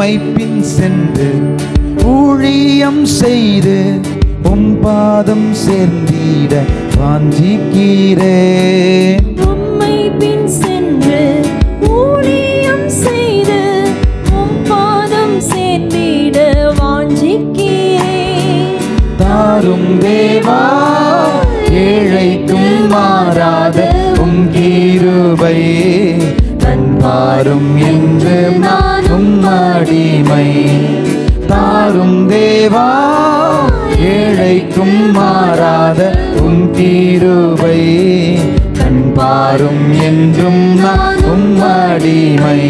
உம்மை பின் சென்று ஊழியம் செய்து உம் பாதம் சேர்ந்திட வாஞ்சிக்கிறேன் உம்மை பின் சென்று ஊழியம் செய்து உம் பாதம் சேர்ந்திட வாஞ்சிக்கிறேன் தாரும் தேவா ஏழைக்கும் மாறாத உம் கீருபை தன்பாரும் என்று நானும் அடிமை தாரும் தேவா ஏழைக்கும் மாறாத உம் கீருபை கண்பாரும் என்றும் நான் உம்மடிமை.